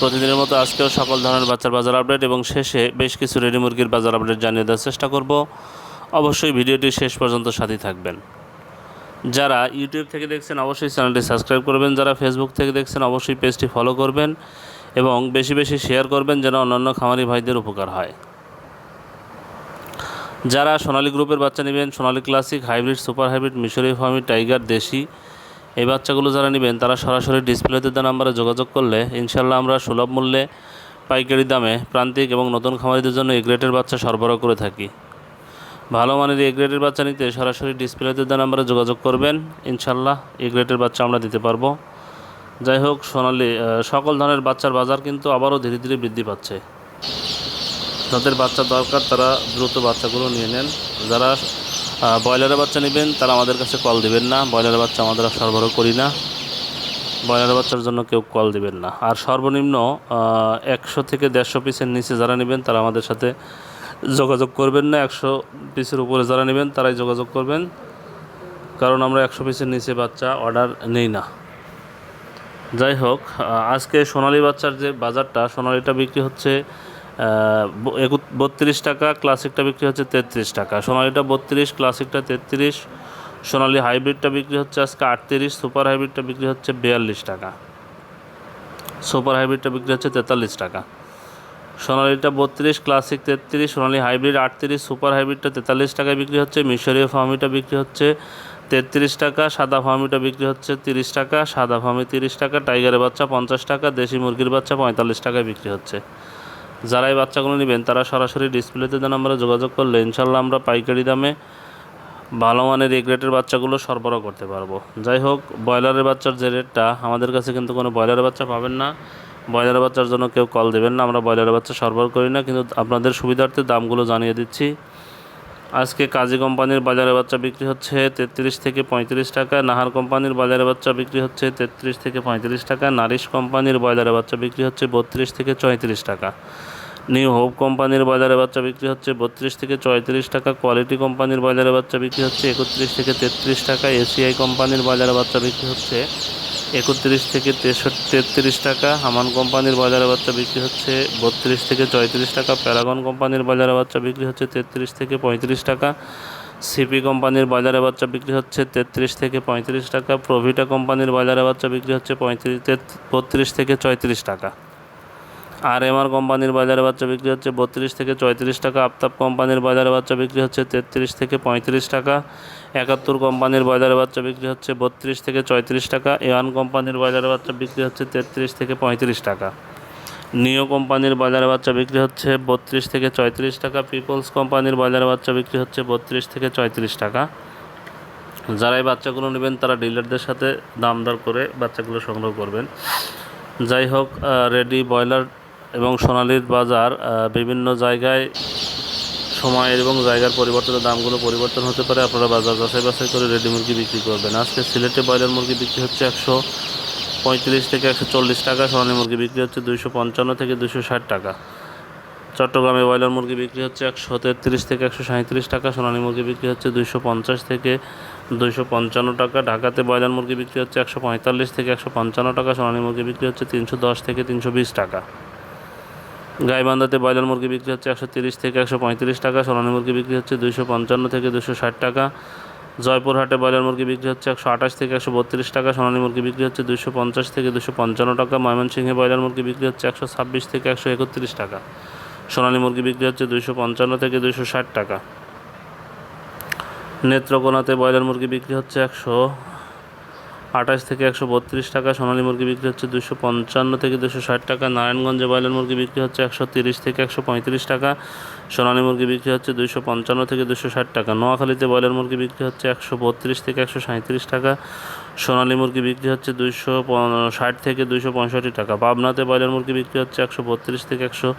প্রতিদিনের মতো আজকেও সকল ধরনের বাচ্চার বাজার আপডেট এবং শেষে বেশ কিছু রেডি মুরগির বাজার আপডেট জানিয়ে দেওয়ার চেষ্টা করব। অবশ্যই ভিডিওটি শেষ পর্যন্ত সাথেই থাকবেন। যারা ইউটিউব থেকে দেখছেন, অবশ্যই চ্যানেলটি সাবস্ক্রাইব করবেন। যারা ফেসবুক থেকে দেখছেন, অবশ্যই পেজটি ফলো করবেন এবং বেশি বেশি শেয়ার করবেন যেন অন্যান্য খামারি ভাইদের উপকার হয়। যারা সোনালী গ্রুপের বাচ্চা নেবেন, Sonali classic hybrid super hybrid মিশরি ফার্মি টাইগার দেশি এই বাচ্চাগুলো যারা নেবেন, তারা সরাসরি ডিসপ্লেতে দেওয়া নাম্বারে যোগাযোগ করলে ইনশাল্লাহ আমরা সুলভ মূল্যে পাইকারি দামে প্রান্তিক এবং নতুন খামারিদের জন্য এই গ্রেটের বাচ্চা সরবরাহ করে থাকি। ভালো মানের এই গ্রেটের বাচ্চা নিতে সরাসরি ডিসপ্লেতে দেওয়া নাম্বারে যোগাযোগ করবেন। ইনশাল্লাহ এই গ্রেটের বাচ্চা আমরা দিতে পারব। যাই হোক, সোনালি সকল ধরনের বাচ্চার বাজার কিন্তু আবারও ধীরে ধীরে বৃদ্ধি পাচ্ছে। যাদের বাচ্চা দরকার, তারা দ্রুত বাচ্চাগুলো নিয়ে নেন। যারা ব্রয়লারের বাচ্চা নেবেন, তারা আমাদের কাছে কল দিবেন না। ব্রয়লারের বাচ্চা আমাদের সরবরাহ করি না। ব্রয়লারের বাচ্চার জন্য কেউ কল দিবেন না। আর সর্বনিম্ন একশো থেকে দেড়শো পিসের নিচে যারা নেবেন, তারা আমাদের সাথে যোগাযোগ করবেন না। একশো পিসের উপরে যারা নেবেন, তারাই যোগাযোগ করবেন। কারণ আমরা একশো পিসের নিচে বাচ্চা অর্ডার নেই না। যাই হোক আজকে সোনালি বাচ্চার যে বাজারটা, সোনালিটা বিক্রি হচ্ছে বত্রিশ টাকা, ক্লাসিকটা বিক্রি হচ্ছে তেত্রিশ টাকা। সোনালীটা বত্রিশ, ক্লাসিকটা তেত্রিশ। সোনালী হাইব্রিডটা বিক্রি হচ্ছে আজকে আটত্রিশ, সুপার হাইব্রিডটা বিক্রি হচ্ছে বিয়াল্লিশ টাকা। সুপার হাইব্রিডটা বিক্রি হচ্ছে তেতাল্লিশ টাকা। সোনালীটা বত্রিশ, ক্লাসিক তেত্রিশ, সোনালী হাইব্রিড আটত্রিশ, সুপার হাইব্রিডটা তেতাল্লিশ টাকায় বিক্রি হচ্ছে। মিশরীয় ফার্মিটা বিক্রি হচ্ছে তেত্রিশ টাকা, সাদা ফার্মিটা বিক্রি হচ্ছে তিরিশ টাকা, সাদা ফার্মি তিরিশ টাকা, টাইগারের বাচ্চা পঞ্চাশ টাকা, দেশি মুরগির বাচ্চা পঁয়তাল্লিশ টাকায় বিক্রি হচ্ছে। যারা এই বাচ্চাগুলো নেবেন, তারা সরাসরি ডিসপ্লেতে দেন আমরা যোগাযোগ করলে ইনশাল্লাহ আমরা পাইকারি দামে ভালো মানের এই গ্রেটের বাচ্চাগুলো সরবরাহ করতে পারব। যাই হোক, ব্রয়লারের বাচ্চার যে রেটটা, আমাদের কাছে কিন্তু কোনো ব্রয়লারের বাচ্চা পাবেন না। ব্রয়লারের বাচ্চার জন্য কেউ কল দেবেন না, আমরা ব্রয়লারের বাচ্চা সরবরাহ করি না, কিন্তু আপনাদের সুবিধার্থে দামগুলো জানিয়ে দিচ্ছি। আজকে কাজী কোম্পানির বাজারে বাচ্চা বিক্রি হচ্ছে তেত্রিশ থেকে পঁয়ত্রিশ টাকা, নাহার কোম্পানির বাজারে বাচ্চা বিক্রি হচ্ছে তেত্রিশ থেকে পঁয়ত্রিশ টাকা, নারিশ কোম্পানির বাজারে বাচ্চা বিক্রি হচ্ছে বত্রিশ থেকে চৌত্রিশ টাকা। নিউ হোপ কোম্পানির বাজারে বাচ্চা বিক্রি হচ্ছে বত্রিশ থেকে চৌত্রিশ টাকা, কোয়ালিটি কোম্পানির বাজারে বাচ্চা বিক্রি হচ্ছে একত্রিশ থেকে তেত্রিশ টাকা, এসিআই কোম্পানির বাজারে বাচ্চা বিক্রি হচ্ছে একত্রিশ থেকে তেষট্টি, তেত্রিশ টাকা। হামান কোম্পানির বাজারে বাচ্চা বিক্রি হচ্ছে বত্রিশ থেকে চৌত্রিশ টাকা। প্যারাগন কোম্পানির বাজারে বাচ্চা বিক্রি হচ্ছে তেত্রিশ থেকে পঁয়ত্রিশ টাকা। সিপি কোম্পানির বাজারে বাচ্চা বিক্রি হচ্ছে তেত্রিশ থেকে পঁয়ত্রিশ টাকা। প্রভিটা কোম্পানির বাজারে বাচ্চা বিক্রি হচ্ছে পঁয়ত্রিশ বত্রিশ থেকে চৌত্রিশ টাকা। আর এমআর কোম্পানির বাজারে বাচ্চা বিক্রি হচ্ছে বত্রিশ থেকে চৌত্রিশ টাকা, আফতাব কোম্পানির বাজারে বাচ্চা বিক্রি হচ্ছে তেত্রিশ থেকে পঁয়ত্রিশ টাকা, একাত্তর কোম্পানির বাজারে বাচ্চা বিক্রি হচ্ছে বত্রিশ থেকে চৌত্রিশ টাকা এওয়ান কোম্পানির বাজারে বাচ্চা বিক্রি হচ্ছে তেত্রিশ থেকে পঁয়ত্রিশ টাকা। নিও কোম্পানির বাজারে বাচ্চা বিক্রি হচ্ছে বত্রিশ থেকে চৌত্রিশ টাকা, পিপলস কোম্পানির বাজারে বাচ্চা বিক্রি হচ্ছে বত্রিশ থেকে চৌত্রিশ টাকা। যারা এই বাচ্চাগুলো নেবেন, তারা ডিলারদের সাথে দাম দর করে বাচ্চাগুলো সংগ্রহ করবেন। যাই হোক রেডি ব্রয়লার এবং সোনালির বাজার বিভিন্ন জায়গায় সময়ের এবং জায়গার পরিবর্তনের দামগুলো পরিবর্তন হতে পারে। আপনারা বাজার যাচাই বাছাই করে রেডি মুরগি বিক্রি করবেন। আজকে সিলেটে ব্রয়লার মুরগি বিক্রি হচ্ছে একশো পঁয়ত্রিশ থেকে একশো চল্লিশ টাকা, সোনালী মুরগি বিক্রি হচ্ছে দুইশো পঞ্চান্ন থেকে দুশো ষাট টাকা। চট্টগ্রামে ব্রয়লার মুরগি বিক্রি হচ্ছে একশো তেত্রিশ থেকে একশো সাঁত্রিশ টাকা, সোনালী মুরগি বিক্রি হচ্ছে দুইশো পঞ্চাশ থেকে দুইশো পঞ্চান্ন টাকা। ঢাকাতে ব্রয়লার মুরগি বিক্রি হচ্ছে একশো পঁয়তাল্লিশ থেকে একশো পঞ্চান্ন টাকা, সোনালী মুরগি বিক্রি হচ্ছে তিনশো দশ থেকে তিনশো বিশ টাকা। গাইবান্ধাতে ব্রয়লার মুরগি বিক্রি হচ্ছে একশো তিরিশ থেকে একশো পঁয়ত্রিশ টাকা, সোনালী মুরগি বিক্রি হচ্ছে দুইশো পঞ্চান্ন থেকে দুশো ষাট টাকা। জয়পুরহাটে ব্রয়লার মুরগি বিক্রি হচ্ছে একশো আঠাশ থেকে একশো বত্রিশ টাকা, সোনালী মুরগি বিক্রি হচ্ছে দুশো পঞ্চাশ থেকে দুশো পঞ্চান্ন টাকা, ময়মনসিংহে ব্রয়লার মুরগি বিক্রি হচ্ছে একশো ছাব্বিশ থেকে একশো একত্রিশ টাকা, সোনালী মুরগি বিক্রি হচ্ছে দুশো পঞ্চান্ন থেকে দুশো ষাট টাকা। নেত্রকোনাতে ব্রয়লার মুরগি বিক্রি হচ্ছে একশো আঠাশ থেকে একশো বত্রিশ টাকা, সোনালী মুরগি বিক্রি হচ্ছে দুশো পঞ্চান্ন থেকে দুশো ষাট টাকা, নারায়ণগঞ্জে ব্রয়লার মুরগি বিক্রি হচ্ছে একশো তিরিশ থেকে একশো পঁয়ত্রিশ টাকা, সোনালী মুরগি বিক্রি হচ্ছে দুশো পঞ্চান্ন থেকে দুশো ষাট টাকা, নোয়াখালীতে ব্রয়লার মুরগি বিক্রি হচ্ছে একশো বত্রিশ থেকে একশো সাঁত্রিশ টাকা, সোনালী মুরগি বিক্রি হচ্ছে দুশো ষাট থেকে দুশো পঁয়ষট্টি টাকা, পাবনাতে ব্রয়লার মুরগি বিক্রি হচ্ছে একশো বত্রিশ থেকে একশো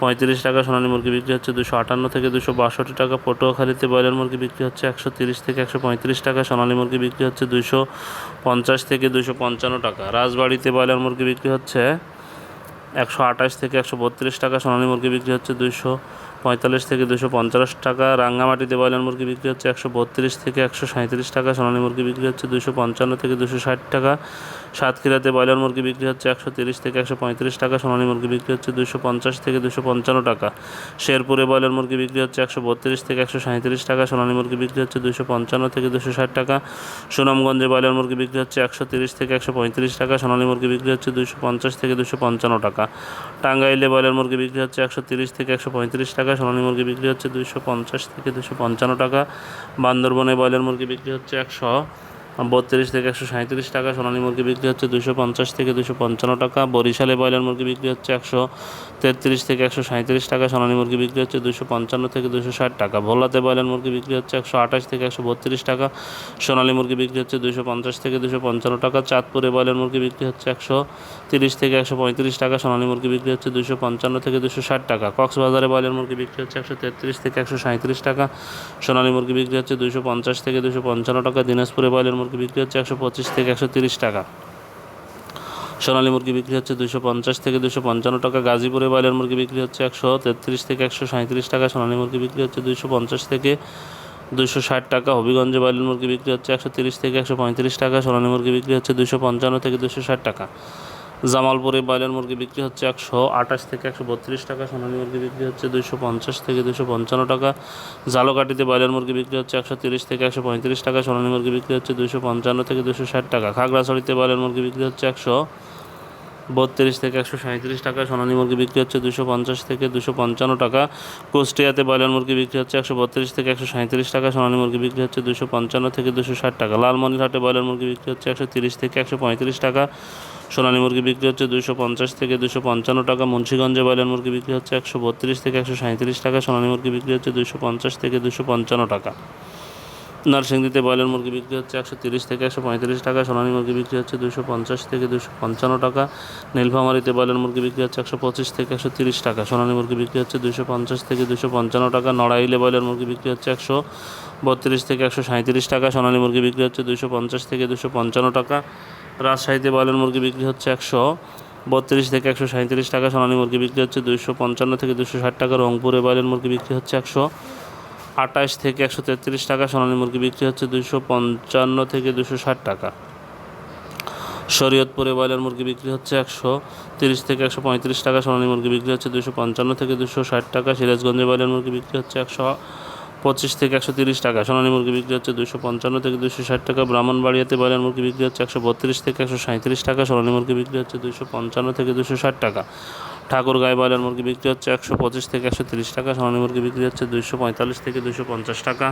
পঁয়ত্রিশ টাকা সোনালী মুরগি বিক্রি হচ্ছে দুশো আটান্ন থেকে দুশো বাষট্টি টাকা। পটুয়াখালীতে ব্রয়লার মুরগি বিক্রি হচ্ছে একশো তিরিশ থেকে একশো পঁয়ত্রিশ টাকা। সোনালী মুরগি বিক্রি হচ্ছে দুশো পঞ্চাশ থেকে দুশো পঞ্চান্ন টাকা। রাজবাড়িতে ব্রয়লার মুরগি বিক্রি হচ্ছে একশো আঠাশ থেকে একশো বত্রিশ টাকা। সোনালী মুরগি বিক্রি হচ্ছে দুশো পঁয়তাল্লিশ থেকে দুশো পঞ্চাশ টাকা। রাঙ্গামাটিতে ব্রয়লার মুরগি বিক্রি হচ্ছে একশো বত্রিশ থেকে একশো সাঁত্রিশ টাকা। সোনালী মুরগি বিক্রি হচ্ছে দুশো পঞ্চান্ন থেকে দুশো ষাট টাকা। সাতক্ষীরাতে ব্রয়লার মুরগি বিক্রি হচ্ছে একশো তিরিশ থেকে একশো পঁয়ত্রিশ টাকা। সোনালী মুরগি বিক্রি হচ্ছে দুশো পঞ্চাশ থেকে দুশো পঞ্চান্ন টাকা। শেরপুরে ব্রয়লার মুরগি বিক্রি হচ্ছে একশো বত্রিশ থেকে একশো সাঁত্রিশ টাকা। সোনালী মুরগি বিক্রি হচ্ছে দুশো পঞ্চান্ন থেকে দুশো ষাট টাকা। সুনামগঞ্জে ব্রয়লার মুরগি বিক্রি হচ্ছে একশো তিরিশ থেকে একশো পঁয়ত্রিশ টাকা। সোনালী মুরগি বিক্রি হচ্ছে দুশো পঞ্চাশ থেকে দুশো পঞ্চান্ন টাকা। টাঙ্গাইলে ব্রয়লার মুরগি বিক্রি হচ্ছে একশো তিরিশ থেকে একশো পঁয়ত্রিশ টাকা। সোনালী মুরগি বিক্রি হচ্ছে দুইশো পঞ্চাশ থেকে দুশো পঞ্চান্ন টাকা। বান্দরবনে ব্রয়লার মুরগি বিক্রি হচ্ছে একশো বত্রিশ থেকে একশো সাঁত্রিশ টাকা, সোনালী মুরগি বিক্রি হচ্ছে দুশো পঞ্চাশ থেকে দুশো পঞ্চান্ন টাকা। বরিশালে ব্রয়লার মুরগি বিক্রি হচ্ছে একশো তেত্রিশ থেকে একশো সাঁত্রিশ টাকা, সোনালী মুরগি বিক্রি হচ্ছে দুশো পঞ্চান্ন থেকে দুশো ষাট টাকা। ভোলাতে ব্রয়লার মুরগি বিক্রি হচ্ছে একশো আঠাশ থেকে একশো বত্রিশ টাকা, সোনালী মুরগি বিক্রি হচ্ছে দুশো পঞ্চাশ থেকে দুশো পঞ্চান্ন টাকা, চাঁদপুরে ব্রয়লার মুরগি বিক্রি হচ্ছে একশো তিরিশ থেকে একশো পঁয়ত্রিশ টাকা, সোনালী মুরগি বিক্রি হচ্ছে দুশো পঞ্চান্ন থেকে দুশো ষাট টাকা। কক্সবাজারে ব্রয়লার মুরগি বিক্রি হচ্ছে একশো তেত্রিশ থেকে একশো সাঁত্রিশ টাকা, সোনালী মুরগি বিক্রি হচ্ছে দুশো পঞ্চাশ থেকে দুশো পঞ্চান্ন টাকা, দিনাজপুরে ব্রয়লার মুরগি বিক্রি হচ্ছে একশো পঁচিশ থেকে একশো তিরিশ টাকা। সোনালী মুরগি বিক্রি হচ্ছে দুশো পঞ্চাশ থেকে দুশো পঞ্চান্ন টাকা। গাজীপুরে ব্রয়লার মুরগি বিক্রি হচ্ছে একশো তেত্রিশ থেকে একশো সাঁত্রিশ টাকা। সোনালী মুরগি বিক্রি হচ্ছে দুশো পঞ্চাশ থেকে দুশো ষাট টাকা। হবিগঞ্জে ব্রয়লার মুরগি বিক্রি হচ্ছে একশো তিরিশ থেকে একশো পঁয়ত্রিশ টাকা। সোনালী মুরগি বিক্রি হচ্ছে দুশো পঞ্চান্ন থেকে দুশো ষাট টাকা। জামালপুরে ব্রয়লার মুরগি বিক্রি হচ্ছে একশো আঠাশ থেকে একশো বত্রিশ টাকা, সোনালী মুরগি বিক্রি হচ্ছে দুশো পঞ্চাশ থেকে দুশো পঞ্চান্ন টাকা জালকাটিতে ব্রয়লার মুরগি বিক্রি হচ্ছে একশো তিরিশ থেকে একশো পঁয়ত্রিশ টাকা, সোনালী মুরগি বিক্রি হচ্ছে দুশো পঞ্চান্ন থেকে দুশো ষাট টাকা, খাগড়াছড়িতে ব্রয়লার মুরগি বিক্রি হচ্ছে একশো বত্রিশ থেকে একশো সাঁত্রিশ টাকা, সোনালী মুরগি বিক্রি হচ্ছে দুশো পঞ্চাশ থেকে দুশো পঞ্চান্ন টাকা, কুষ্টিয়াতে ব্রয়লার মুরগি বিক্রি হচ্ছে একশো বত্রিশ থেকে একশো সাঁত্রিশ টাকা, সোনালী মুরগি বিক্রি হচ্ছে দুশো পঞ্চান্ন থেকে দুশো ষাট টাকা, লালমনিরহাটে ব্রয়লার মুরগি বিক্রি হচ্ছে একশো তিরিশ থেকে একশো পঁয়ত্রিশ টাকা সোনালী মুরগি বিক্রি হচ্ছে দুশো পঞ্চাশ থেকে দুশো পঞ্চান্ন টাকা, মুন্সিগঞ্জে ব্রয়লার মুরগি বিক্রি হচ্ছে একশো বত্রিশ থেকে একশো সাঁত্রিশ টাকা, সোনালী মুরগি বিক্রি হচ্ছে দুশো পঞ্চাশ থেকে দুশো পঞ্চান্ন টাকা। নরসিংদীতে ব্রয়লার মুরগি বিক্রি হচ্ছে একশো তিরিশ থেকে একশো পঁয়ত্রিশ টাকা, সোনালী মুরগি বিক্রি হচ্ছে দুশো পঞ্চাশ থেকে দুশো পঞ্চান্ন টাকা, নীলফামারীতে ব্রয়লার মুরগি বিক্রি হচ্ছে একশো পঁচিশ থেকে একশো তিরিশ টাকা, সোনালী মুরগি বিক্রি হচ্ছে দুশো পঞ্চাশ থেকে দুশো পঞ্চান্ন টাকা, নড়াইলে ব্রয়লার মুরগি বিক্রি হচ্ছে একশো বত্রিশ থেকে একশো সাঁত্রিশ টাকা, সোনালী মুরগি বিক্রি হচ্ছে দুশো পঞ্চাশ থেকে দুশো পঞ্চান্ন টাকা রাজশাহীতে ব্রয়লার মুরগি বিক্রি হচ্ছে একশো বত্রিশ থেকে একশো সাঁত্রিশ টাকা, সোনালী মুরগি বিক্রি হচ্ছে দুশো পঞ্চান্ন থেকে দুশো ষাট টাকা, রংপুরে ব্রয়লার মুরগি বিক্রি হচ্ছে একশো আঠাশ থেকে একশো তেত্রিশ টাকা, সোনালী মুরগি বিক্রি হচ্ছে দুশো পঞ্চান্ন থেকে দুশো ষাট টাকা। শরীয়তপুরে ব্রয়লার মুরগি বিক্রি হচ্ছে একশো তিরিশ থেকে একশো পঁয়ত্রিশ টাকা, সোনালী মুরগি বিক্রি হচ্ছে দুশো পঞ্চান্ন থেকে দুশো ষাট টাকা, সিরাজগঞ্জে ব্রয়লার মুরগি বিক্রি হচ্ছে একশো পঁচিশ থেকে একশো তিরিশ টাকা। সোনালী মুরগি বিক্রি হচ্ছে দুশো পঞ্চান্ন থেকে দুশো ষাট টাকা। ব্রাহ্মণবাড়িয়াতে ব্রয়লার মুরগি বিক্রি হচ্ছে একশো বত্রিশ থেকে একশো সাঁত্রিশ টাকা। সোনালী মুরগি বিক্রি হচ্ছে দুশো পঞ্চান্ন থেকে দুশো ষাট টাকা। ঠাকুরগাঁয় ব্রয়লার মুরগি বিক্রি হচ্ছে একশো পঁচিশ থেকে একশো তিরিশ টাকা। সোনালী মুরগি বিক্রি হচ্ছে দুশো পঁয়তাল্লিশ থেকে দুশো পঞ্চাশ টাকা।